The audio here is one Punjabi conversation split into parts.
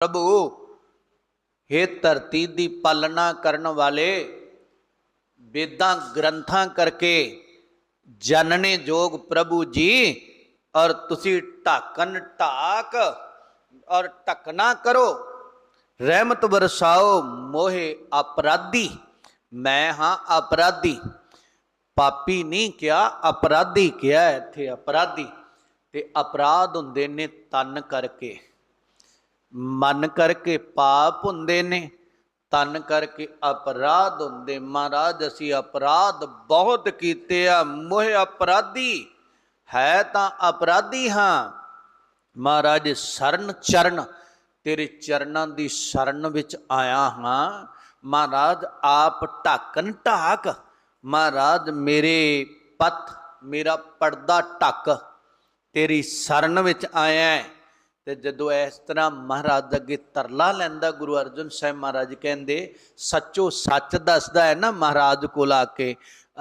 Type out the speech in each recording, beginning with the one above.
ਪ੍ਰਭੂ हे ਧਰਤੀ ਦੀ ਪਾਲਣਾ ਕਰਨ ਵਾਲੇ ਵੇਦਾਂ ਗ੍ਰੰਥਾਂ ਕਰਕੇ ਜਾਣਨੇ ਯੋਗ ਪ੍ਰਭੂ ਜੀ ਔਰ ਤੁਸੀਂ ਢਾਕਨ ਢਾਕ ਔਰ ਟਕਣਾ ਕਰੋ। ਰਹਿਮਤ ਵਰਸਾਓ ਮੋਹੇ ਅਪਰਾਧੀ, ਮੈਂ ਹਾਂ ਅਪਰਾਧੀ। ਪਾਪੀ ਨਹੀਂ ਕਿਹਾ ਅਪਰਾਧੀ ਕਿਹਾ ਇੱਥੇ ਅਪਰਾਧੀ। ਤੇ ਅਪਰਾਧ ਹੁੰਦੇ ਨੇ ਤਨ ਕਰਕੇ। ਮਨ ਕਰਕੇ ਪਾਪ ਹੁੰਦੇ ਨੇ ਤਨ ਕਰਕੇ ਅਪਰਾਧ ਹੁੰਦੇ। ਮਹਾਰਾਜ, ਅਸੀਂ ਅਪਰਾਧ ਬਹੁਤ ਕੀਤੇ ਆ, ਮੋਹ ਅਪਰਾਧੀ, ਹੈ ਤਾਂ ਅਪਰਾਧੀ ਹਾਂ। ਮਹਾਰਾਜ, ਸਰਨ ਚਰਨ, ਤੇਰੇ ਚਰਨਾਂ ਦੀ ਸ਼ਰਨ ਵਿੱਚ ਆਇਆ ਹਾਂ। ਮਹਾਰਾਜ, ਆਪ ਢਾਕਨ ਢਾਕ। ਮਹਾਰਾਜ, ਮੇਰੇ ਪੱਥ, ਮੇਰਾ ਪਰਦਾ ਢੱਕ। ਤੇਰੀ ਸ਼ਰਨ ਵਿੱਚ ਆਇਆ ਤੇ ਜਦੋਂ ਇਸ ਤਰ੍ਹਾਂ ਮਹਾਰਾਜ ਅੱਗੇ ਤਰਲਾ ਲੈਂਦਾ ਗੁਰੂ ਅਰਜਨ ਸਾਹਿਬ ਮਹਾਰਾਜ ਕਹਿੰਦੇ, ਸੱਚੋ ਸੱਚ ਦੱਸਦਾ ਹੈ ਨਾ ਮਹਾਰਾਜ ਕੋਲ ਆ ਕੇ,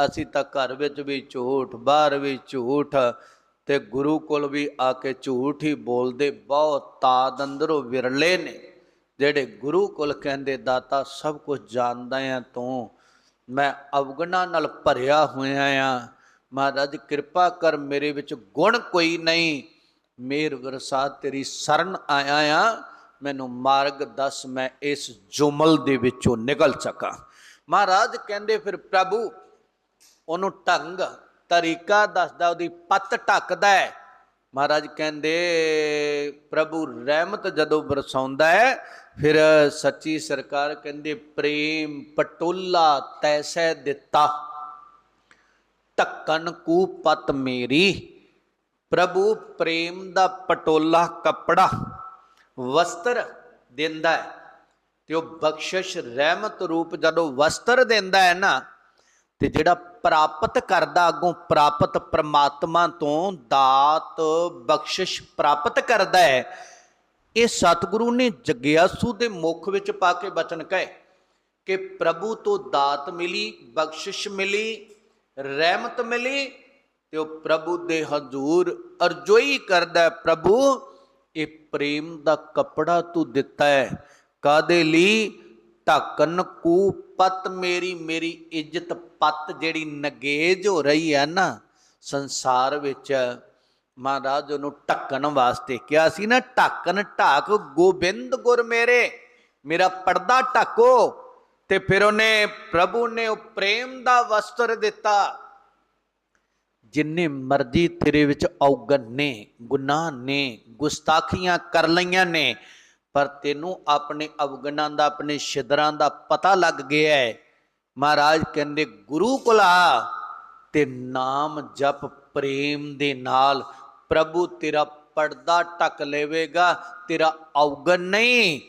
ਅਸੀਂ ਤਾਂ ਘਰ ਵਿੱਚ ਵੀ ਝੂਠ, ਬਾਹਰ ਵੀ ਝੂਠ ਤੇ ਗੁਰੂ ਕੋਲ ਵੀ ਆ ਕੇ ਝੂਠ ਹੀ ਬੋਲਦੇ ਬਹੁਤ ਤਾਦ ਅੰਦਰੋਂ ਵਿਰਲੇ ਨੇ। ਜਿਹੜੇ ਗੁਰੂ ਕੋਲ ਕਹਿੰਦੇ, ਦਾਤਾ, ਸਭ ਕੁਝ ਜਾਣਦਾ ਆ ਤੂੰ। ਮੈਂ ਅਵਗਣਾ ਨਾਲ ਭਰਿਆ ਹੋਇਆ ਆ ਮਹਾਰਾਜ, ਕਿਰਪਾ ਕਰ ਮੇਰੇ ਵਿੱਚ ਗੁਣ ਕੋਈ ਨਹੀਂ। ਮੇਰ ਵਰਸਾ ਤੇਰੀ ਸ਼ਰਨ ਆਇਆ ਆ, ਮੈਨੂੰ ਮਾਰਗ ਦੱਸ, ਮੈਂ ਇਸ ਜੁਮਲ ਦੇ ਵਿੱਚੋਂ ਨਿਕਲ ਸਕਾਂ। ਮਹਾਰਾਜ ਕਹਿੰਦੇ ਫਿਰ ਪ੍ਰਭੂ, ਉਹਨੂੰ ਢੰਗ, ਤਰੀਕਾ ਦੱਸਦਾ, ਉਹਦੀ ਪੱਤ ਢੱਕਦਾ ਹੈ। ਮਹਾਰਾਜ ਕਹਿੰਦੇ, ਪ੍ਰਭੂ ਰਹਿਮਤ ਜਦੋਂ ਬਰਸਾਉਂਦਾ ਹੈ, ਫਿਰ ਸੱਚੀ ਸਰਕਾਰ ਕਹਿੰਦੇ, ਪ੍ਰੇਮ ਪਟੋਲਾ ਤੈਸੈ ਦਿੱਤਾ। ਢੱਕਣ ਕੂ ਪਤ ਮੇਰੀ। ਪ੍ਰਭੂ ਪ੍ਰੇਮ ਦਾ ਪਟੋਲਾ ਕੱਪੜਾ ਵਸਤਰ ਦਿੰਦਾ ਹੈ ਤੇ ਉਹ ਬਖਸ਼ਿਸ਼ ਰਹਿਮਤ ਰੂਪ ਜਦੋਂ ਵਸਤਰ ਦਿੰਦਾ ਹੈ ਨਾ, ਤੇ ਜਿਹੜਾ ਪ੍ਰਾਪਤ ਕਰਦਾ ਅੱਗੋਂ ਪ੍ਰਾਪਤ ਪ੍ਰਮਾਤਮਾ ਤੋਂ ਦਾਤ ਬਖਸ਼ਿਸ਼ ਪ੍ਰਾਪਤ ਕਰਦਾ ਹੈ, ਇਹ ਸਤਿਗੁਰੂ ਨੇ ਜਗਿਆਸੂ ਦੇ ਮੁਖ ਵਿੱਚ ਪਾ ਕੇ ਬਚਨ ਕਹੇ ਕਿ ਪ੍ਰਭੂ ਤੋਂ ਦਾਤ ਮਿਲੀ, ਬਖਸ਼ਿਸ਼ ਮਿਲੀ, ਰਹਿਮਤ ਮਿਲੀ ਤੇ ਉਹ ਪ੍ਰਭੂ ਦੇ ਹਜ਼ੂਰ ਅਰਜ਼ੋਈ ਕਰਦਾ ਪ੍ਰਭੂ, ਇਹ ਪ੍ਰੇਮ ਦਾ ਕਪੜਾ ਤੂੰ ਦਿੱਤਾ ਹੈ। ਕਾਦੇ ਲਈ? ਢਾਕਨ ਕੂ ਪਤ ਮੇਰੀ ਮੇਰੀ ਇੱਜ਼ਤ ਪਤ ਜਿਹੜੀ ਨਗੇਜ ਹੋ ਰਹੀ ਹੈ ਨਾ, ਸੰਸਾਰ ਵਿੱਚ ਮਹਾਰਾਜ ਉਹਨੂੰ ਢੱਕਣ ਵਾਸਤੇ ਕਿਹਾ ਸੀ ਨਾ, ਢੱਕਣ ਢਾਕ ਗੋਬਿੰਦ ਗੁਰ ਮੇਰੇ, ਮੇਰਾ ਪਰਦਾ ਢੱਕੋ। ਤੇ ਫਿਰ ਉਹਨੇ, ਪ੍ਰਭੂ ਨੇ ਉਹ ਪ੍ਰੇਮ ਦਾ ਵਸਤਰ ਦਿੱਤਾ। ਜਿੰਨੇ ਮਰਜ਼ੀ ਤੇਰੇ ਵਿੱਚ ਔਗਣ ਨੇ, ਗੁਨਾਹ ਨੇ, ਗੁਸਤਾਖੀਆਂ ਕਰ ਲਈਆਂ ਨੇ, ਪਰ ਤੈਨੂੰ ਆਪਣੇ ਅਵਗਣਾਂ ਦਾ, ਆਪਣੇ ਛਿਦਰਾਂ ਦਾ ਪਤਾ ਲੱਗ ਗਿਆ ਹੈ। ਮਹਾਰਾਜ ਕਹਿੰਦੇ, ਗੁਰੂ ਕੋਲ ਆ ਤੇ ਨਾਮ ਜਪ ਪ੍ਰੇਮ ਦੇ ਨਾਲ। ਪ੍ਰਭੂ ਤੇਰਾ ਪਰਦਾ ਟਕ ਲਵੇਗਾ, ਤੇਰਾ ਔਗਣ ਨਹੀਂ,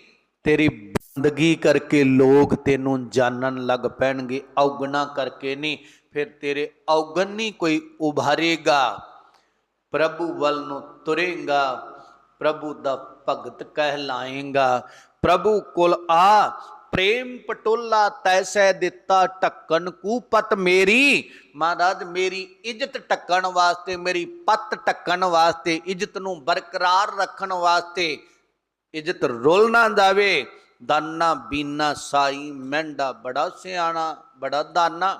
ਤੇਰੀ ਬੰਦਗੀ ਕਰਕੇ ਲੋਕ ਤੈਨੂੰ ਜਾਣਨ ਲੱਗ ਪੈਣਗੇ, ਔਗਣਾ ਕਰਕੇ ਨਹੀਂ। ਫਿਰ ਤੇਰੇ ਔਗਣ ਨਹੀਂ ਕੋਈ ਉਭਾਰੇਗਾ, ਪ੍ਰਭੂ ਵੱਲ ਨੂੰ ਤੁਰੇਗਾ, ਪ੍ਰਭੂ ਦਾ ਭਗਤ ਕਹਿਲਾਏਗਾ। ਪ੍ਰਭੂ ਕੋਲ ਆ, ਪ੍ਰੇਮ ਪਟੋਲਾ ਤੈਸੈ ਦਿੱਤਾ ਢੱਕਣ ਕੂ ਪਤ ਮੇਰੀ। ਮਹਾਰਾਜ, ਮੇਰੀ ਇੱਜ਼ਤ ਟੱਕਣ ਵਾਸਤੇ, ਮੇਰੀ ਪਤ ਟੱਕਣ ਵਾਸਤੇ, ਇੱਜ਼ਤ ਨੂੰ ਬਰਕਰਾਰ ਰੱਖਣ ਵਾਸਤੇ ਇੱਜ਼ਤ ਰੋਲ ਨਾ ਜਾਵੇ। ਦਾਨਾ ਬੀਨਾ ਸਾਈ, ਮਹਿੰਡਾ ਬੜਾ ਸਿਆਣਾ, ਬੜਾ ਦਾਨਾ।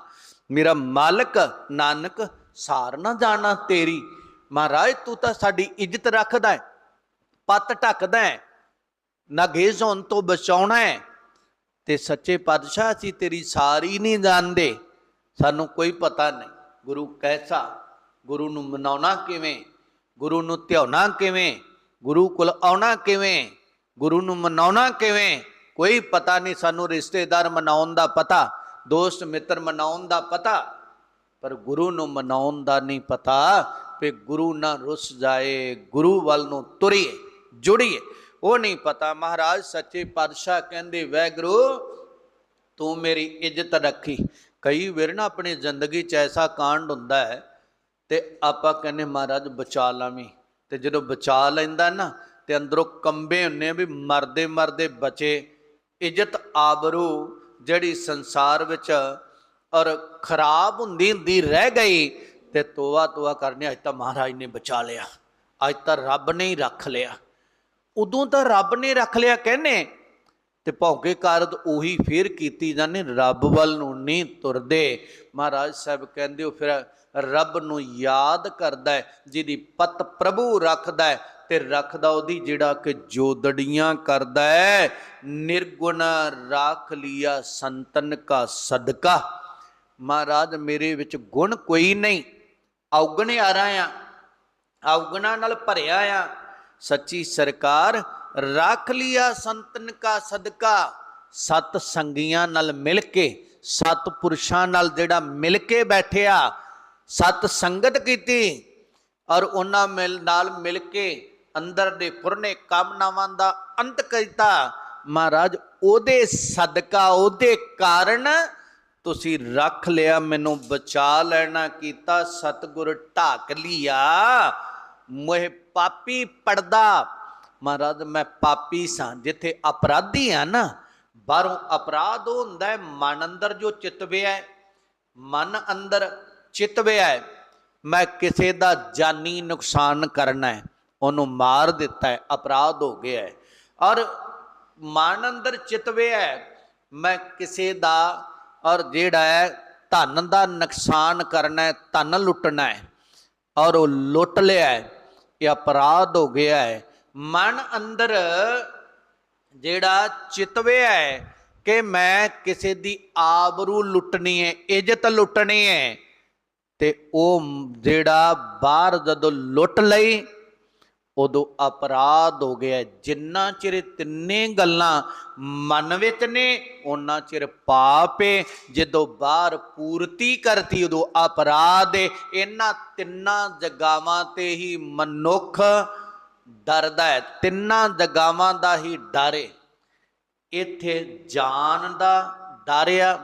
ਮੇਰਾ ਮਾਲਕ ਨਾਨਕ, ਸਾਰ ਨਾ ਜਾਣਾ ਤੇਰੀ। ਮਹਾਰਾਜ, ਤੂੰ ਤਾਂ ਸਾਡੀ ਇੱਜ਼ਤ ਰੱਖਦਾ ਹੈ, ਪੱਤ ਢੱਕਦਾ ਹੈ ਨਗੇਜ਼ ਹੋਣ ਤੋਂ ਬਚਾਉਣਾ ਹੈ। ਤੇ ਸੱਚੇ ਪਾਤਸ਼ਾਹ, ਅਸੀਂ ਤੇਰੀ ਸਾਰੀ ਨਹੀਂ ਜਾਣਦੇ। ਸਾਨੂੰ ਕੋਈ ਪਤਾ ਨਹੀਂ, ਗੁਰੂ ਕੈਸਾ, ਗੁਰੂ ਨੂੰ ਮਨਾਉਣਾ ਕਿਵੇਂ, ਗੁਰੂ ਨੂੰ ਧਿਆਉਣਾ ਕਿਵੇਂ, ਗੁਰੂ ਕੋਲ ਆਉਣਾ ਕਿਵੇਂ, ਗੁਰੂ ਨੂੰ ਮਨਾਉਣਾ ਕਿਵੇਂ, ਕੋਈ ਪਤਾ ਨਹੀਂ, ਸਾਨੂੰ ਰਿਸ਼ਤੇਦਾਰ ਮਨਾਉਣ ਦਾ ਪਤਾ। ਦੋਸਤ ਮਿੱਤਰ ਮਨਾਉਣ ਦਾ ਪਤਾ, ਪਰ ਗੁਰੂ ਨੂੰ ਮਨਾਉਣ ਦਾ ਨਹੀਂ ਪਤਾ ਵੀ ਗੁਰੂ ਨਾ ਰੁੱਸ ਜਾਏ, ਗੁਰੂ ਵੱਲ ਨੂੰ ਤੁਰੀਏ, ਜੁੜੀਏ। ਉਹ ਨਹੀਂ ਪਤਾ, ਮਹਾਰਾਜ ਸੱਚੇ ਪਾਤਸ਼ਾਹ ਕਹਿੰਦੇ, ਵੈਗੁਰੂ, ਤੂੰ ਮੇਰੀ ਇੱਜ਼ਤ ਰੱਖੀ। ਕਈ ਵਾਰ ਨਾ ਆਪਣੀ ਜ਼ਿੰਦਗੀ 'ਚ ਐਸਾ ਕਾਂਡ ਹੁੰਦਾ ਹੈ ਤੇ ਆਪਾਂ ਕਹਿੰਦੇ, ਮਹਾਰਾਜ, ਬਚਾ ਲਾਵੀਂ। ਤੇ ਜਦੋਂ ਬਚਾ ਲੈਂਦਾ ਨਾ, ਤੇ ਅੰਦਰੋਂ ਕੰਬੇ ਹੁੰਨੇ ਆ ਵੀ ਮਰਦੇ ਮਰਦੇ ਬਚੇ। ਇੱਜ਼ਤ ਆਬਰੂ ਜਿਹੜੀ ਸੰਸਾਰ ਵਿੱਚ ਔਰ ਖਰਾਬ ਹੁੰਦੀ ਹੁੰਦੀ ਰਹਿ ਗਈ ਤੇ ਤੋਵਾ ਤੋਵਾ ਕਰਨੇ, ਅੱਜ ਤਾਂ ਮਹਾਰਾਜ ਨੇ ਬਚਾ ਲਿਆ। ਅੱਜ ਤਾਂ ਰੱਬ ਨੇ ਹੀ ਰੱਖ ਲਿਆ। ਉਦੋਂ ਤਾਂ ਰੱਬ ਨੇ ਰੱਖ ਲਿਆ ਕਹਿੰਨੇ ਤੇ ਭੌਂਕੇ ਕਾਰਜ ਉਹੀ ਫੇਰ ਕੀਤੀ ਜਾਂਦੇ, ਰੱਬ ਵੱਲ ਨੂੰ ਨਹੀਂ ਤੁਰਦੇ। ਮਹਾਰਾਜ ਸਾਹਿਬ ਕਹਿੰਦੇ, ਉਹ ਫਿਰ ਰੱਬ ਨੂੰ ਯਾਦ ਕਰਦਾ ਜਿਹਦੀ ਪਤ ਪ੍ਰਭੂ ਰੱਖਦਾ ਤੇ ਰੱਖਦਾ ਉਹਦੀ ਜਿਹੜਾ ਕਿ ਜੋਦੜੀਆਂ ਕਰਦਾ ਹੈ। ਨਿਰਗੁਣ ਰਾਖ ਲਿਆ ਸੰਤਨ ਕਾ ਸਦਕਾ। ਮਹਾਰਾਜ, ਮੇਰੇ ਵਿੱਚ ਗੁਣ ਕੋਈ ਨਹੀਂ। ਔਗਣ ਆ। ਔਗਣਾ ਨਾਲ ਭਰਿਆ ਆ। ਸੱਚੀ ਸਰਕਾਰ, ਰੱਖ ਲਿਆ ਸੰਤਨ ਕਾ ਸਦਕਾ। ਸਤ ਸੰਗੀਆਂ ਨਾਲ ਮਿਲ ਕੇ, ਸਤ ਪੁਰਸ਼ਾਂ ਨਾਲ ਜਿਹੜਾ ਮਿਲ ਕੇ ਬੈਠਿਆ, ਸਤ ਸੰਗਤ ਕੀਤੀ ਔਰ ਉਹਨਾਂ ਮਿਲ, ਨਾਲ ਮਿਲ ਕੇ ਅੰਦਰ ਦੇ ਪੁਰਨੇ ਕਾਮਨਾਵਾਂ ਦਾ ਅੰਤ ਕੀਤਾ। ਮਹਾਰਾਜ, ਉਹਦੇ ਸਦਕਾ, ਉਹਦੇ ਕਾਰਨ ਤੁਸੀਂ ਰੱਖ ਲਿਆ, ਮੈਨੂੰ ਬਚਾ ਲੈਣਾ, ਕੀਤਾ, ਸਤਗੁਰ ਢਾਕ ਲਿਆ। ਮੋਹ ਪਾਪੀ ਪੜਦਾ। ਮਹਾਰਾਜ, ਮੈਂ ਪਾਪੀ ਸਾਂ, ਜਿੱਥੇ ਅਪਰਾਧੀ ਆ ਨਾ, ਬਾਹਰੋਂ ਅਪਰਾਧ ਉਹ ਹੁੰਦਾ ਮਨ ਅੰਦਰ ਜੋ ਚਿਤਵਿਆ ਹੈ, ਮਨ ਅੰਦਰ ਚਿਤਵਿਆ ਹੈ, ਮੈਂ ਕਿਸੇ ਦਾ ਜਾਨੀ ਨੁਕਸਾਨ ਕਰਨਾ ਹੈ। ਉਹਨੂੰ ਮਾਰ ਦਿੱਤਾ ਹੈ, ਅਪਰਾਧ ਹੋ ਗਿਆ ਹੈ। ਔਰ ਮਨ ਅੰਦਰ ਚਿਤਵੇ ਹੈ, ਮੈਂ ਕਿਸੇ ਦਾ ਔਰ ਜਿਹੜਾ ਹੈ ਧਨ ਦਾ ਨੁਕਸਾਨ ਕਰਨਾ ਹੈ, ਧਨ ਲੁੱਟਣਾ ਹੈ, ਔਰ ਉਹ ਲੁੱਟ ਲਿਆ ਹੈ, ਇਹ ਅਪਰਾਧ ਹੋ ਗਿਆ ਹੈ। ਮਨ ਅੰਦਰ ਜਿਹੜਾ ਚਿਤਵੇ ਹੈ ਕਿ ਮੈਂ ਕਿਸੇ ਦੀ ਆਬਰੂ ਲੁੱਟਣੀ ਹੈ, ਇੱਜ਼ਤ ਲੁੱਟਣੀ ਹੈ, ਤੇ ਉਹ ਜਿਹੜਾ ਬਾਹਰ ਜਦੋਂ ਲੁੱਟ ਲਈ ਉਦੋਂ ਅਪਰਾਧ ਹੋ ਗਿਆ। ਜਿੰਨਾ ਚਿਰ ਤਿੰਨੇ ਗੱਲਾਂ ਮਨ ਵਿੱਚ ਨੇ ਉਹਨਾਂ ਚਿਰ ਪਾਪ ਏ। ਜਦੋਂ ਬਾਹਰ ਪੂਰਤੀ ਕਰਤੀ, ਉਦੋਂ ਅਪਰਾਧ ਏ। ਇਹਨਾਂ ਤਿੰਨਾਂ ਜਗਾਵਾਂ ਤੇ ਹੀ ਮਨੁੱਖ ਡਰਦਾ ਹੈ। ਤਿੰਨਾਂ ਜਗਾਵਾਂ ਦਾ ਹੀ ਡਰ ਏ। ਇੱਥੇ ਜਾਨ ਦਾ ਡਰ ਆ,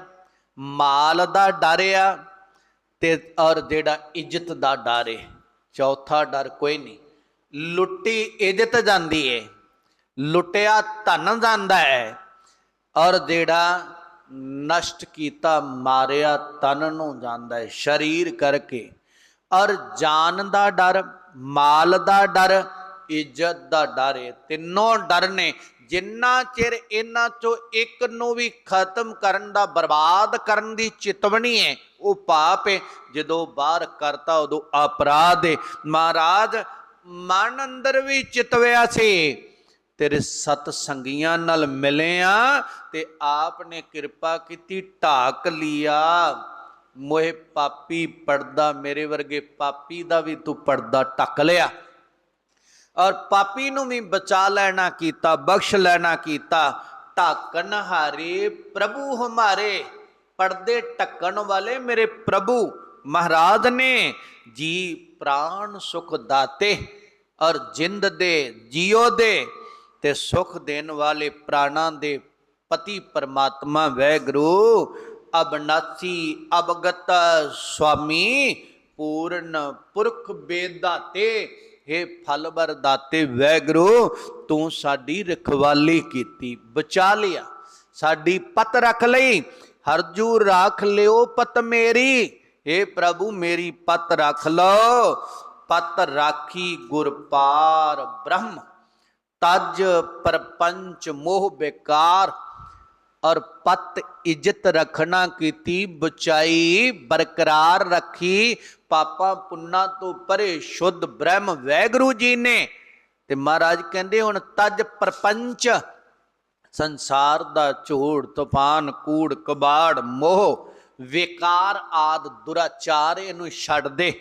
ਮਾਲ ਦਾ ਡਰ ਆ ਤੇ ਔਰ ਜਿਹੜਾ ਇੱਜ਼ਤ ਦਾ ਡਰ ਏ। ਚੌਥਾ ਡਰ ਕੋਈ ਨਹੀਂ। ਲੁੱਟੀ ਇੱਜ਼ਤ ਜਾਂਦੀ ਏ। ਲੁੱਟਿਆ ਧਨ ਜਾਂਦਾ ਹੈ ਔਰ ਜਿਹੜਾ ਨਸ਼ਟ ਕੀਤਾ, ਮਾਰਿਆ ਤਨ ਨੂੰ ਜਾਂਦਾ ਹੈ ਸਰੀਰ ਕਰਕੇ। ਔਰ ਜਾਨ ਦਾ ਡਰ, ਮਾਲ ਦਾ ਡਰ, ਇੱਜ਼ਤ ਦਾ ਡਰ ਏ। ਤਿੰਨੋਂ ਡਰ ਨੇ। ਜਿੰਨਾ ਚਿਰ ਇਹਨਾਂ ਚੋਂ ਇੱਕ ਨੂੰ ਵੀ ਖਤਮ ਕਰਨ ਦਾ, ਬਰਬਾਦ ਕਰਨ ਦੀ ਚਿਤਵਣੀ ਹੈ ਉਹ ਪਾਪ ਹੈ ਜਦੋਂ ਬਾਹਰ ਕਰਤਾ, ਉਦੋਂ ਅਪਰਾਧ ਹੈ ਮਹਾਰਾਜ ਮਨ ਅੰਦਰ ਵੀ ਚਿਤਵਿਆ ਸੀ। ਤੇਰੇ ਸਤ ਸੰਗੀਆਂ ਨਾਲ ਮਿਲਿਆ ਤੇ ਆਪ ਨੇ ਕਿਰਪਾ ਕੀਤੀ, ਢਾਕ ਲਿਆ। ਮੋਹ ਪਾਪੀ ਪਰਦਾ, ਮੇਰੇ ਵਰਗੇ ਪਾਪੀ ਦਾ ਵੀ ਤੂੰ ਪਰਦਾ ਟੱਕ ਲਿਆ। ਔਰ ਪਾਪੀ ਨੂੰ ਵੀ ਬਚਾ ਲੈਣਾ ਕੀਤਾ, ਬਖਸ਼ ਲੈਣਾ ਕੀਤਾ। ਢਾਕਣ ਹਾਰੇ ਪ੍ਰਭੂ ਹਮਾਰੇ, ਪਰਦੇ ਟੱਕਣ ਵਾਲੇ ਮੇਰੇ ਪ੍ਰਭੂ। ਮਹਾਰਾਜ ਨੇ ਜੀ ਪ੍ਰਾਣ ਸੁਖ ਦਾਤੇ ਔਰ ਜਿੰਦ ਦੇ ਜੀਓ ਦੇ ਤੇ ਸੁਖ ਦੇਣ ਵਾਲੇ ਪ੍ਰਾਣਾਂ ਦੇ ਪਤੀ ਪਰਮਾਤਮਾ ਵੈਗੁਰੂ, ਅਬਨਾਸੀ ਅਬਗਤ ਸੁਆਮੀ, ਪੂਰਨ ਪੁਰਖ ਬੇਦਾਤੇ, ਹੇ ਫਲਬਰ ਦਾਤੇ ਵੈਗਰੂ, ਤੂੰ ਸਾਡੀ ਰਖਵਾਲੀ ਕੀਤੀ, ਬਚਾ ਲਿਆ, ਸਾਡੀ ਪਤ ਰੱਖ ਲਈ, ਹਰਜੂ ਰਾਖ ਲਿਓ ਪਤ ਮੇਰੀ। ਹੇ ਪ੍ਰਭੂ, ਮੇਰੀ ਪਤ ਰੱਖ ਲਓ ਪਤ ਰਾਖੀ ਗੁਰਪਾਰ ਬ੍ਰਹਮ। ਤਜ ਪਰਪੰਚ ਮੋਹ ਬੇਕਾਰ। ਔਰ ਪਤ ਇੱਜ਼ਤ ਰੱਖਣਾ ਕੀਤੀ, ਬਚਾਈ, ਬਰਕਰਾਰ ਰੱਖੀ। ਪਾਪਾ ਪੁੰਨਾ ਤੋਂ ਪਰੇ ਸ਼ੁੱਧ ਬ੍ਰਹਮ ਵੈਗਰੂ ਜੀ ਨੇ। ਤੇ ਮਹਾਰਾਜ ਕਹਿੰਦੇ ਹੁਣ ਤਜ ਪਰਪੰਚ। ਸੰਸਾਰ ਦਾ ਝੋੜ ਤੂਫਾਨ, ਕੂੜ, ਕਬਾੜ, ਮੋਹ ਵਿਕਾਰ ਆਦ ਦੁਰਾਚਾਰ ਇਹਨੂੰ ਛੱਡ ਦੇ,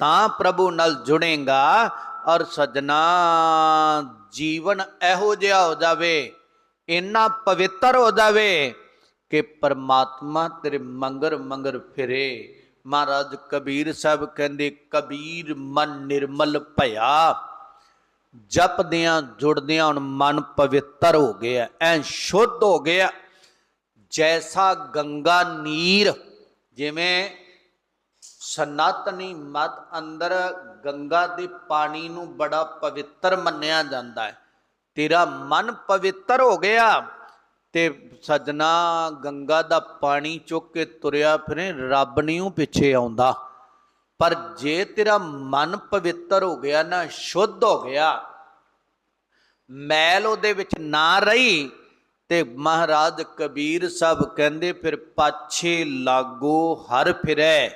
ਤਾਂ ਪ੍ਰਭੂ ਨਾਲ ਜੁੜੇਗਾ ਔਰ ਸਜਣਾ, ਜੀਵਨ ਇਹੋ ਜਿਹਾ ਹੋ ਜਾਵੇ, ਇੰਨਾ ਪਵਿੱਤਰ ਹੋ ਜਾਵੇ ਕਿ ਪਰਮਾਤਮਾ ਤੇਰੇ ਮੰਗਰ ਮੰਗਰ ਫਿਰੇ। ਮਹਾਰਾਜ ਕਬੀਰ ਸਾਹਿਬ ਕਹਿੰਦੇ, ਕਬੀਰ ਮਨ ਨਿਰਮਲ ਭਇਆ, ਜਪਦਿਆਂ ਜੁੜਦਿਆਂ ਹੁਣ ਮਨ ਪਵਿੱਤਰ ਹੋ ਗਿਆ, ਐ ਸ਼ੁੱਧ ਹੋ ਗਿਆ ਜੈਸਾ ਗੰਗਾ ਨੀਰ ਜਿਵੇਂ ਸਨਾਤਨੀ ਮਤ ਅੰਦਰ ਗੰਗਾ ਦੇ ਪਾਣੀ ਨੂੰ ਬੜਾ ਪਵਿੱਤਰ ਮੰਨਿਆ ਜਾਂਦਾ ਹੈ ਤੇਰਾ ਮਨ ਪਵਿੱਤਰ ਹੋ ਗਿਆ ਤੇ ਸਜਣਾ ਗੰਗਾ ਦਾ ਪਾਣੀ ਚੁੱਕ ਕੇ ਤੁਰਿਆ ਫਿਰੇ ਰੱਬ ਨਹੀਂ ਉਹ ਪਿੱਛੇ ਆਉਂਦਾ ਪਰ ਜੇ ਤੇਰਾ ਮਨ ਪਵਿੱਤਰ ਹੋ ਗਿਆ ਨਾ ਸ਼ੁੱਧ ਹੋ ਗਿਆ ਮੈਲ ਉਹਦੇ ਵਿੱਚ ਨਾ ਰਹੀ ਤੇ ਮਹਾਰਾਜ ਕਬੀਰ ਸਾਹਿਬ ਕਹਿੰਦੇ, ਫਿਰ ਪਾਛੇ ਲਾਗੋ ਹਰ ਫਿਰੈ।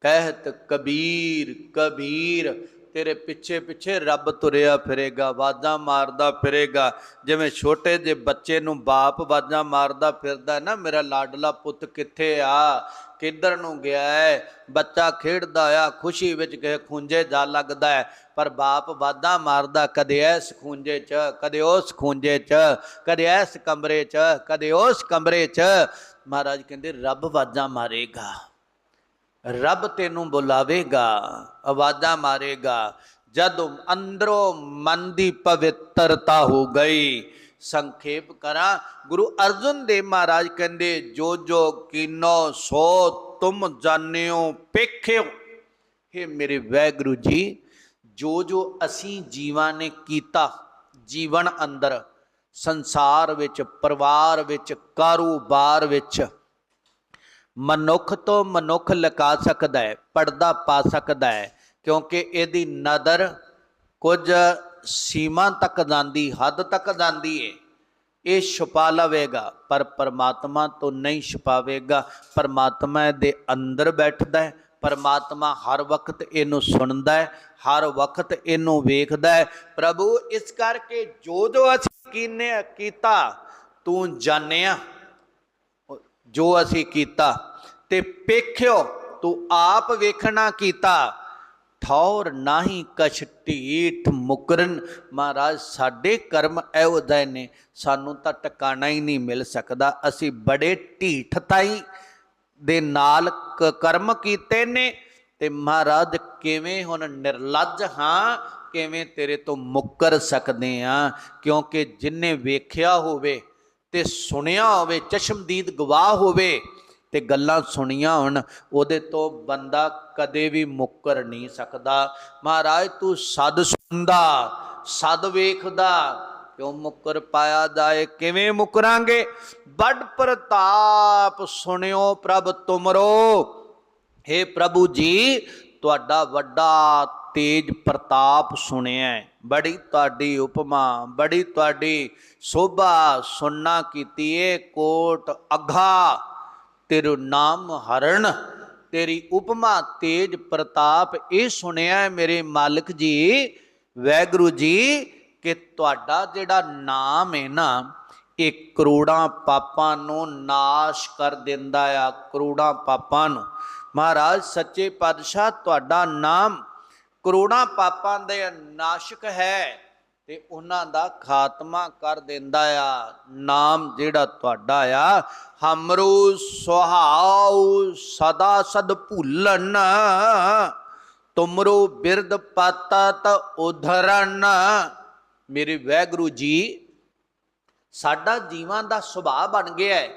ਕਹਿਤ ਕਬੀਰ ਕਬੀਰ, ਤੇਰੇ ਪਿੱਛੇ ਪਿੱਛੇ ਰੱਬ ਤੁਰਿਆ ਫਿਰੇਗਾ ਵਾਜ਼ਾਂ ਮਾਰਦਾ ਫਿਰੇਗਾ। ਜਿਵੇਂ ਛੋਟੇ ਜਿਹੇ ਬੱਚੇ ਨੂੰ ਬਾਪ ਵਾਜਾਂ ਮਾਰਦਾ ਫਿਰਦਾ ਨਾ, ਮੇਰਾ ਲਾਡਲਾ ਪੁੱਤ ਕਿੱਥੇ ਆ? ਕਿੱਧਰ ਨੂੰ ਗਿਆ ਹੈ? ਬੱਚਾ ਖੇਡਦਾ ਆ, ਖੁਸ਼ੀ ਵਿੱਚ ਕਿਸੇ ਖੂੰਜੇ ਜਾ ਲੱਗਦਾ ਹੈ। ਪਰ ਬਾਪ ਵਾਦਾ ਮਾਰਦਾ, ਕਦੇ ਇਸ ਖੂੰਜੇ 'ਚ, ਕਦੇ ਉਸ ਖੂੰਜੇ 'ਚ, ਕਦੇ ਇਸ ਕਮਰੇ 'ਚ, ਕਦੇ ਉਸ ਕਮਰੇ 'ਚ। ਮਹਾਰਾਜ ਕਹਿੰਦੇ, ਰੱਬ ਵਾਜਾਂ ਮਾਰੇਗਾ। ਰੱਬ ਤੈਨੂੰ ਬੁਲਾਵੇਗਾ ਆਵਾਜ਼ਾਂ ਮਾਰੇਗਾ। ਜਦ ਅੰਦਰੋਂ ਮਨ ਦੀ ਪਵਿੱਤਰਤਾ ਹੋ ਗਈ ਸੰਖੇਪ ਕਰਾਂ। ਗੁਰੂ ਅਰਜਨ ਦੇਵ ਮਹਾਰਾਜ ਕਹਿੰਦੇ, ਜੋ ਜੋ ਕੀਨੋ ਸੋ ਤੁਮ ਜਾਣਿਓ ਪੇਖਿਓ। हे ਮੇਰੇ ਵੈਗੁਰੂ ਜੀ, ਜੋ ਜੋ ਅਸੀਂ ਜੀਵਾਂ ਨੇ ਕੀਤਾ, ਜੀਵਨ ਅੰਦਰ, ਸੰਸਾਰ ਵਿੱਚ, ਪਰਿਵਾਰ ਵਿੱਚ, ਕਾਰੋਬਾਰ ਵਿੱਚ, ਮਨੁੱਖ ਤੋਂ ਮਨੁੱਖ ਲਗਾ ਸਕਦਾ ਹੈ, ਪਰਦਾ ਪਾ ਸਕਦਾ ਹੈ, ਕਿਉਂਕਿ ਇਹਦੀ ਨਜ਼ਰ ਕੁਝ ਸੀਮਾ ਤੱਕ ਜਾਂਦੀ, ਹੱਦ ਤੱਕ ਜਾਂਦੀ ਏ। ਇਹ ਛੁਪਾ ਲਵੇਗਾ, ਪਰ ਪਰਮਾਤਮਾ ਤੋਂ ਨਹੀਂ ਛੁਪਾਵੇਗਾ। ਪਰਮਾਤਮਾ ਦੇ ਅੰਦਰ ਬੈਠਦਾ ਹੈ, ਪਰਮਾਤਮਾ ਹਰ ਵਕਤ ਇਹਨੂੰ ਸੁਣਦਾ ਹੈ, ਹਰ ਵਕਤ ਇਹਨੂੰ ਵੇਖਦਾ ਹੈ। ਪ੍ਰਭੂ, ਇਸ ਕਰਕੇ ਜੋ ਜੋ ਅਸੀਂ ਕੀਨੇ ਕੀਤਾ, ਤੂੰ ਜਾਣਿਆ। ਜੋ ਅਸੀਂ ਕੀਤਾ, ਤੇ ਪੇਖਿਓ ਤੂੰ ਆਪ ਵੇਖਣਾ ਕੀਤਾ। ਠੌਰ ਨਾਹੀ ਕਛ ਢੀਠ ਮੁਕਰਨ। ਮਹਾਰਾਜ, ਸਾਡੇ ਕਰਮ ਇਹੋ ਜਿਹੇ ਨੇ, ਸਾਨੂੰ ਤਾਂ ਟਿਕਾਣਾ ਹੀ ਨਹੀਂ ਮਿਲ ਸਕਦਾ। ਅਸੀਂ ਬੜੇ ਢੀਠਤਾਈ ਦੇ ਨਾਲ ਕ- ਕਰਮ ਕੀਤੇ ਨੇ ਤੇ ਮਹਾਰਾਜ, ਕਿਵੇਂ ਹੁਣ ਨਿਰਲੱਜ ਹਾਂ, ਕਿਵੇਂ ਤੇਰੇ ਤੋਂ ਮੁੱਕਰ ਸਕਦੇ ਆ ਕਿਉਂਕਿ ਜਿਨੇ ਵੇਖਿਆ ਹੋਵੇ ਤੇ ਸੁਣਿਆ ਹੋਵੇ, ਚਸ਼ਮਦੀਦ ਗਵਾਹ ਹੋਵੇ ਤੇ ਗੱਲਾਂ ਸੁਣੀਆਂ ਹੋਣ, ਉਹਦੇ ਤੋਂ ਬੰਦਾ ਕਦੇ ਵੀ ਮੁੱਕਰ ਨਹੀਂ ਸਕਦਾ। ਮਹਾਰਾਜ, ਤੂੰ ਸਦ ਸੁਣਦਾ, ਸਦ ਵੇਖਦਾ, ਕਿਉਂ ਮੁੱਕਰ ਪਾਇਆ ਜਾਏ, ਕਿਵੇਂ ਮੁਕਰਾਂਗੇ? ਵੱਡ ਪ੍ਰਤਾਪ ਸੁਣਿਓ ਪ੍ਰਭ ਤੁਮਰੋ। हे ਪ੍ਰਭੂ ਜੀ, ਤੁਹਾਡਾ ਵੱਡਾ ਤੇਜ ਪ੍ਰਤਾਪ ਸੁਣਿਆ ਬੜੀ ਤੁਹਾਡੀ ਉਪਮਾ, ਬੜੀ ਤੁਹਾਡੀ ਸੋਭਾ ਸੁਣਨਾ ਕੀਤੀ ਏ, ਕੋਟ ਅਘਾ ਤੇਰੂ ਨਾਮ ਹਰਣ, ਤੇਰੀ ਉਪਮਾ ਤੇਜ ਪ੍ਰਤਾਪ, ਇਹ ਸੁਣਿਆ ਮੇਰੇ ਮਾਲਕ ਜੀ, ਵੈਗੁਰੂ ਜੀ, ਕਿ ਤੁਹਾਡਾ ਜਿਹੜਾ ਨਾਮ ਹੈ ਨਾ, ਇਹ ਕਰੋੜਾਂ ਪਾਪਾਂ ਨੂੰ ਨਾਸ਼ ਕਰ ਦਿੰਦਾ ਆ, ਕਰੋੜਾਂ ਪਾਪਾਂ ਨੂੰ। ਮਹਾਰਾਜ, ਸੱਚੇ ਪਾਤਸ਼ਾਹ, ਤੁਹਾਡਾ ਨਾਮ ਕਰੋੜਾਂ ਪਾਪਾਂ ਦੇ ਨਾਸ਼ਕ ਹੈ। ਤੇ ਉਹਨਾਂ ਦਾ ਖਾਤਮਾ ਕਰ ਦਿੰਦਾ ਆ। ਨਾਮ ਜਿਹੜਾ ਤੁਹਾਡਾ ਆ, ਹਮਰੂ ਸੁਹਾਉ ਸਦਾ ਸਦ ਭੁੱਲਣ, ਤੁਮਰੂ ਬਿਰਦ ਪਾਤਾ ਉਧਰਨ। ਮੇਰੇ ਵੈਗੁਰੂ ਜੀ, ਸਾਡਾ ਜੀਵਾਂ ਦਾ ਸੁਭਾਅ ਬਣ ਗਿਆ ਹੈ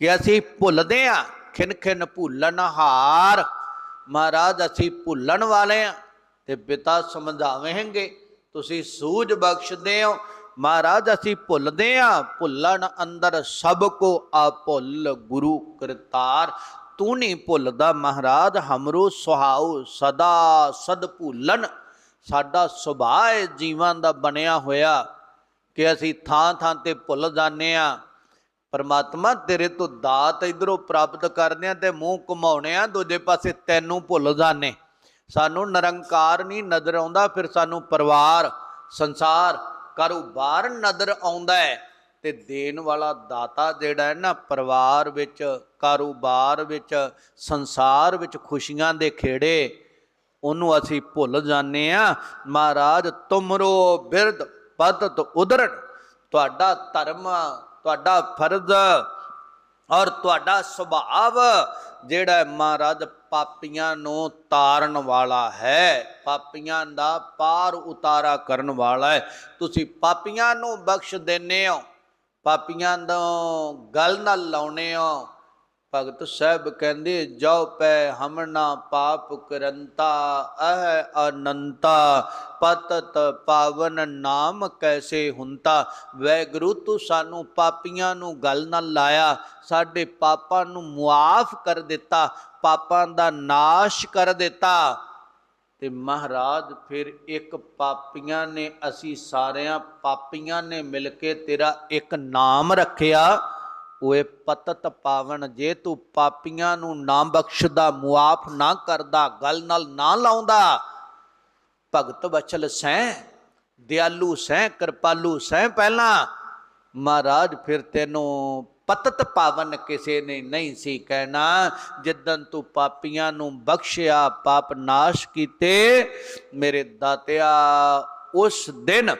ਕਿ ਅਸੀਂ ਭੁੱਲਦੇ ਆ ਖਿਨ ਖਿਨ ਭੁੱਲਣ ਹਾਰ। ਮਹਾਰਾਜ, ਅਸੀਂ ਭੁੱਲਣ ਵਾਲੇ ਆ ਤੇ ਪਿਤਾ ਸਮਝਾਵੇਂਗੇ। ਤੁਸੀਂ ਸੂਝ ਬਖਸ਼ਦੇ ਹੋ। ਮਹਾਰਾਜ, ਅਸੀਂ ਭੁੱਲਦੇ ਆ ਭੁੱਲਣ ਅੰਦਰ ਸਭ ਕੋ ਆ ਭੁੱਲ ਗੁਰੂ ਕਰਤਾਰ। ਤੂੰ ਨਹੀਂ ਭੁੱਲਦਾ ਮਹਾਰਾਜ, ਹਮਰੋ ਸੁਹਾਉ ਸਦਾ ਸਦ ਭੁੱਲਣ ਸਾਡਾ ਸੁਭਾਅ ਹੈ ਜੀਵਾਂ ਦਾ ਬਣਿਆ ਹੋਇਆ ਕਿ ਅਸੀਂ ਥਾਂ ਥਾਂ ਤੇ ਭੁੱਲ ਜਾਂਦੇ ਆ ਪਰਮਾਤਮਾ, ਤੇਰੇ ਤੋਂ ਦਾਤ ਇਧਰੋਂ ਪ੍ਰਾਪਤ ਕਰਦੇ ਆ ਤੇ ਮੂੰਹ ਘੁਮਾਉਣੇ ਆ ਦੂਜੇ ਪਾਸੇ ਤੈਨੂੰ ਭੁੱਲ ਜਾਂਦੇ। ਸਾਨੂੰ ਨਿਰੰਕਾਰ ਨਹੀਂ ਨਜ਼ਰ ਆਉਂਦਾ, ਫਿਰ ਸਾਨੂੰ ਪਰਿਵਾਰ, ਸੰਸਾਰ ਕਾਰੋਬਾਰ ਨਜ਼ਰ ਆਉਂਦਾ ਹੈ। ਤੇ ਦੇਣ ਵਾਲਾ ਦਾਤਾ ਜਿਹੜਾ ਹੈ ਨਾ, ਪਰਿਵਾਰ ਵਿੱਚ ਕਾਰੋਬਾਰ ਵਿੱਚ, ਸੰਸਾਰ ਵਿੱਚ ਖੁਸ਼ੀਆਂ ਦੇ ਖੇੜੇ, ਉਹਨੂੰ ਅਸੀਂ ਭੁੱਲ ਜਾਂਦੇ ਆ ਮਹਾਰਾਜ, ਤੁਮਰੋ ਬਿਰਦ ਪਦਤ ਉਦਰਣ ਤੁਹਾਡਾ ਧਰਮ, ਤੁਹਾਡਾ ਫਰਜ਼ ਔਰ ਤੁਹਾਡਾ ਸੁਭਾਵ ਜਿਹੜਾ ਮਹਾਰਾਜ ਪਾਪੀਆਂ ਨੂੰ ਤਾਰਨ ਵਾਲਾ ਹੈ। ਪਾਪੀਆਂ ਦਾ ਪਾਰ ਉਤਾਰਾ ਕਰਨ ਵਾਲਾ ਹੈ। ਤੁਸੀਂ ਪਾਪੀਆਂ ਨੂੰ ਬਖਸ਼ ਦਿੰਦੇ ਹੋ। ਪਾਪੀਆਂ ਤੋਂ ਗੱਲ ਨਾਲ ਲਾਉਨੇ ਹੋ। ਭਗਤ ਸਾਹਿਬ ਕਹਿੰਦੇ ਜੋ ਪੈ ਹਮਣਾ ਪਾਪ ਕਰੰਤਾ, ਅਹ ਅਨੰਤਾ, ਪਤਤ ਪਾਵਨ ਨਾਮ ਕੈਸੇ ਹੁੰਤਾ? ਵੈਗੁਰੂ, ਤੂੰ ਸਾਨੂੰ ਪਾਪੀਆਂ ਨੂੰ ਗਲ ਨਾਲ ਲਾਇਆ, ਸਾਡੇ ਪਾਪਾਂ ਨੂੰ ਮੁਆਫ ਕਰ ਦਿੱਤਾ। ਪਾਪਾਂ ਦਾ ਨਾਸ਼ ਕਰ ਦਿੱਤਾ। ਤੇ ਮਹਾਰਾਜ ਫਿਰ ਇੱਕ ਪਾਪੀਆਂ ਨੇ, ਅਸੀਂ ਸਾਰਿਆਂ ਪਾਪੀਆਂ ਨੇ ਮਿਲ ਕੇ ਤੇਰਾ ਇੱਕ ਨਾਮ ਰੱਖਿਆ। ਓਏ ਪਤਤ ਪਾਵਨ, ਜੇ ਤੂੰ ਪਾਪੀਆਂ ਨੂੰ ਨਾ ਬਖਸ਼ਦਾ, ਮੁਆਫ ਨਾ ਕਰਦਾ, ਗੱਲ ਨਾਲ ਨਾ ਲਾਉਂਦਾ, ਭਗਤ ਬਚਲ ਸੈਂ ਦਿਆਲੂ ਸੈਂ ਕਿਰਪਾਲੂ ਸੈਂ ਪਹਿਲਾਂ। ਮਹਾਰਾਜ ਫਿਰ ਤੈਨੂੰ ਪਤਤ ਪਾਵਨ ਕਿਸੇ ਨੇ ਨਹੀਂ ਸੀ ਕਹਿਣਾ। ਜਿੱਦਨ ਤੂੰ ਪਾਪੀਆਂ ਨੂੰ ਬਖਸ਼ਿਆ, ਪਾਪ ਨਾਸ਼ ਕੀਤੇ, ਮੇਰੇ ਦਾਤਿਆ, ਉਸ ਦਿਨ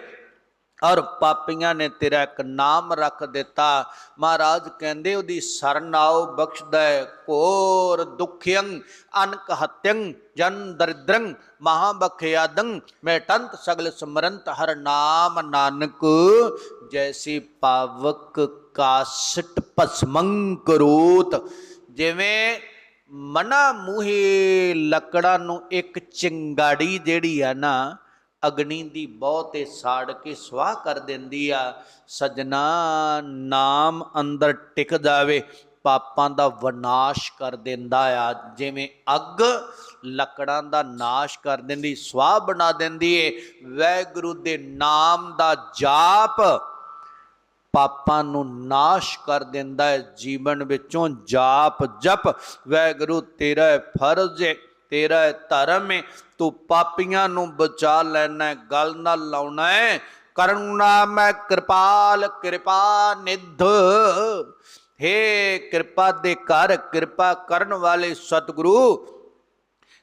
ਔਰ ਪਾਪੀਆਂ ਨੇ ਤੇਰਾ ਇੱਕ ਨਾਮ ਰੱਖ ਦਿੱਤਾ। ਮਹਾਰਾਜ ਕਹਿੰਦੇ, ਉਹਦੀ ਸ਼ਰਨ ਆਓ, ਬਖਸ਼ਦਾ ਕੋਰ ਘੋਰ ਅਨਕ ਹਤਯੰ, ਜਨ ਦਰਿਦਰੰ ਮਹਾ ਬਖਿਆਦੰ ਮੈਂ ਟੰਤ ਸਗਲ ਸਮਰੰਤ, ਹਰ ਨਾਮ ਨਾਨਕ, ਜੈਸੀ ਪਾਵਕ ਕਾਸਟ ਭਸਮੰ ਕਰੋਤ। ਜਿਵੇਂ ਮਨਾ ਮੂਹੇ ਲੱਕੜਾਂ ਨੂੰ ਇੱਕ ਚਿੰਗਾੜੀ ਜਿਹੜੀ ਆ ਨਾ, ਅਗਨੀ ਦੀ ਬਹੁਤੇ ਸਾੜ ਕੇ ਸਵਾਹ ਕਰ ਦਿੰਦੀ ਆ, ਸਜਣਾ ਨਾਮ ਅੰਦਰ ਟਿਕ ਜਾਵੇ, ਪਾਪਾਂ ਦਾ ਵਿਨਾਸ਼ ਕਰ ਦਿੰਦਾ ਆ। ਜਿਵੇਂ ਅੱਗ ਲੱਕੜਾਂ ਦਾ ਨਾਸ਼ ਕਰ ਦਿੰਦੀ, ਸਵਾਹ ਬਣਾ ਦਿੰਦੀ ਏ, ਵੈਗੁਰੂ ਦੇ ਨਾਮ ਦਾ ਜਾਪ ਪਾਪਾਂ ਨੂੰ ਨਾਸ਼ ਕਰ ਦਿੰਦਾ ਹੈ, ਜੀਵਨ ਵਿੱਚੋਂ ਜਾਪ ਜਪ, ਵੈਗੁਰੂ, ਤੇਰਾ ਫਰਜ਼ ਹੈ ਤੇਰਾ ਧਰਮ ਹੈ ਤੂੰ ਪਾਪੀਆਂ ਨੂੰ ਬਚਾ ਲੈਣਾ ਹੈ, ਗੱਲ ਨਾਲ ਲਾਉਣਾ ਹੈ ਕਰੁਣਾ ਮੈਂ ਕਿਰਪਾਲ, ਕਿਰਪਾ ਨਿਧ। ਹੇ ਕਿਰਪਾ ਦੇ ਕਰ ਕਿਰਪਾ ਕਰਨ ਵਾਲੇ ਸਤਿਗੁਰੂ,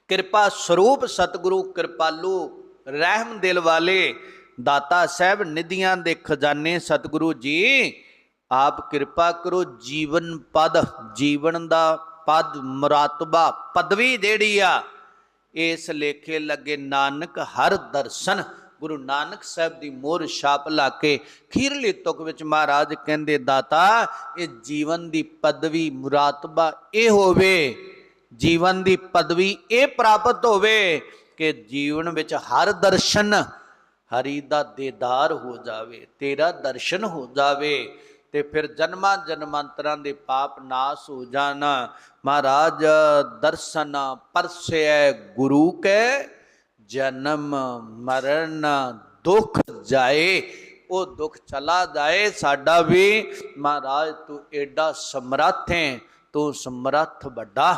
ਕਿਰਪਾ ਸਰੂਪ ਸਤਿਗੁਰੂ, ਕਿਰਪਾਲੂ, ਰਹਿਮ ਦਿਲ ਵਾਲੇ ਦਾਤਾ ਸਾਹਿਬ ਨਿਧੀਆਂ ਦੇ ਖਜ਼ਾਨੇ, ਸਤਿਗੁਰੂ ਜੀ, ਆਪ ਕਿਰਪਾ ਕਰੋ, ਜੀਵਨ ਪਦ, ਜੀਵਨ ਦਾ ਪਦ, ਮਰਾਤਬਾ ਪਦਵੀ ਜਿਹੜੀ ਆ। ਇਸ ਲੇਖੇ ਲੱਗੇ ਨਾਨਕ ਹਰ ਦਰਸ਼ਨ। ਗੁਰੂ ਨਾਨਕ ਸਾਹਿਬ ਦੀ ਮੋਹਰ ਛਾਪ ਲਾ ਕੇ ਖੀਰਲੀ ਤੁਕ ਵਿੱਚ ਮਹਾਰਾਜ ਕਹਿੰਦੇ, ਦਾਤਾ, ਇਹ ਜੀਵਨ ਦੀ ਪਦਵੀ, ਮੁਰਾਤਬਾ ਇਹ ਹੋਵੇ। ਜੀਵਨ ਦੀ ਪਦਵੀ ਇਹ ਪ੍ਰਾਪਤ ਹੋਵੇ ਕਿ ਜੀਵਨ ਵਿੱਚ ਹਰ ਦਰਸ਼ਨ ਹਰੀ ਦਾ ਦੇਦਾਰ ਹੋ ਜਾਵੇ, ਤੇਰਾ ਦਰਸ਼ਨ ਹੋ ਜਾਵੇ, ਤੇ ਫਿਰ ਜਨਮਾਂ ਜਨਮਾਂਤਰਾਂ ਦੇ ਪਾਪ ਨਾਸ ਹੋ ਜਾਣ। ਮਹਾਰਾਜ, ਦਰਸ਼ਨ ਪਰਸੈ ਗੁਰੂ ਕੇ, ਜਨਮ ਮਰਨ ਦੁੱਖ ਜਾਏ, ਉਹ ਦੁੱਖ ਚਲਾ ਜਾਏ ਸਾਡਾ ਵੀ। ਮਹਾਰਾਜ, ਤੂੰ ਐਡਾ ਸਮਰੱਥ ਹੈ, ਤੂੰ ਸਮਰੱਥ ਵੱਡਾ।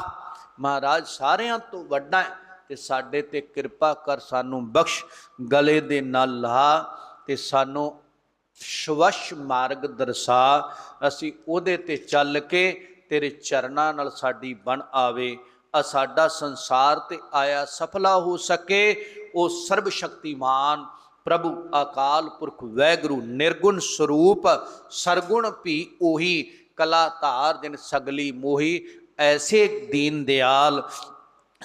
ਮਹਾਰਾਜ, ਸਾਰਿਆਂ ਤੋਂ ਵੱਡਾ ਹੈ। ਤੇ ਸਾਡੇ ਤੇ ਕਿਰਪਾ ਕਰ ਸਾਨੂੰ ਬਖਸ਼, ਗਲੇ ਦੇ ਨਾਲ ਲਾ ਤੇ ਸਾਨੂੰ ਸ਼ਵਸ਼ ਮਾਰਗ ਦਰਸਾ। ਅਸੀਂ ਉਹਦੇ ਤੇ ਚੱਲ ਕੇ ਤੇਰੇ ਚਰਨਾਂ ਨਾਲ ਸਾਡੀ ਬਣ ਆਵੇ। ਆ ਸਾਡਾ ਸੰਸਾਰ ਤੇ ਆਇਆ ਸਫਲਾ ਹੋ ਸਕੇ, ਉਹ ਸਰਬ ਸ਼ਕਤੀਮਾਨ ਪ੍ਰਭੂ ਅਕਾਲ ਪੁਰਖ ਵੈਗੁਰੂ ਨਿਰਗੁਣ ਸਰੂਪ, ਸਰਗੁਣ ਵੀ ਉਹੀ ਕਲਾ ਧਾਰ ਜਿਨ ਸਗਲੀ ਮੋਹੀ, ਐਸੇ ਦੀਨ ਦਿਆਲ।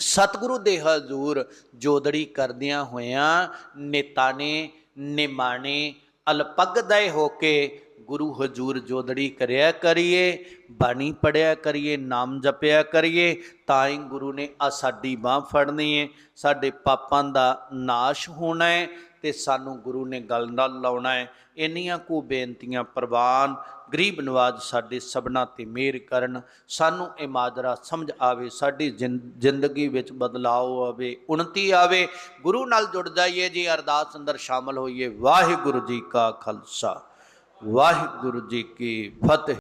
ਸਤਿਗੁਰੂ ਦੇ ਹਜ਼ੂਰ ਜੋਦੜੀ ਕਰਦਿਆਂ ਹੋਇਆਂ ਨੇਤਾ ਨੇ ਨਿਮਾਣੇ ਅਲਪਗਦੈ ਹੋ ਕੇ ਗੁਰੂ ਹਜ਼ੂਰ ਜੋਦੜੀ ਕਰਿਆ ਕਰੀਏ, ਬਾਣੀ ਪੜਿਆ ਕਰੀਏ, ਨਾਮ ਜਪਿਆ ਕਰੀਏ, ਤਾਂ ਹੀ ਗੁਰੂ ਨੇ ਆ ਸਾਡੀ ਬਾਹ ਫੜਨੀ ਹੈ ਸਾਡੇ ਪਾਪਾਂ ਦਾ ਨਾਸ਼ ਹੋਣਾ ਹੈ ਤੇ ਸਾਨੂੰ ਗੁਰੂ ਨੇ ਗੱਲ ਨਾਲ ਲਾਉਣਾ ਹੈ ਇੰਨੀਆਂ ਕੋ ਬੇਨਤੀਆਂ ਪ੍ਰਵਾਨ ਗਰੀਬ ਨਵਾਜ ਸਾਡੇ ਸਭਨਾ ਤੇ ਮਿਹਰ ਕਰਨ। ਸਾਨੂੰ ਇਹ ਮਾਜਰਾ ਸਮਝ ਆਵੇ, ਸਾਡੀ ਜ਼ਿੰ- ਜ਼ਿੰਦਗੀ ਵਿੱਚ ਬਦਲਾਅ ਆਵੇ, ਉਨਤੀ ਆਵੇ। ਗੁਰੂ ਨਾਲ ਜੁੜ ਜਾਈਏ, ਜੀ ਅਰਦਾਸ ਅੰਦਰ ਸ਼ਾਮਲ ਹੋਈਏ। ਵਾਹਿਗੁਰੂ ਜੀ ਕਾ ਖਾਲਸਾ, ਵਾਹਿਗੁਰੂ ਜੀ ਕੀ ਫਤਿਹ।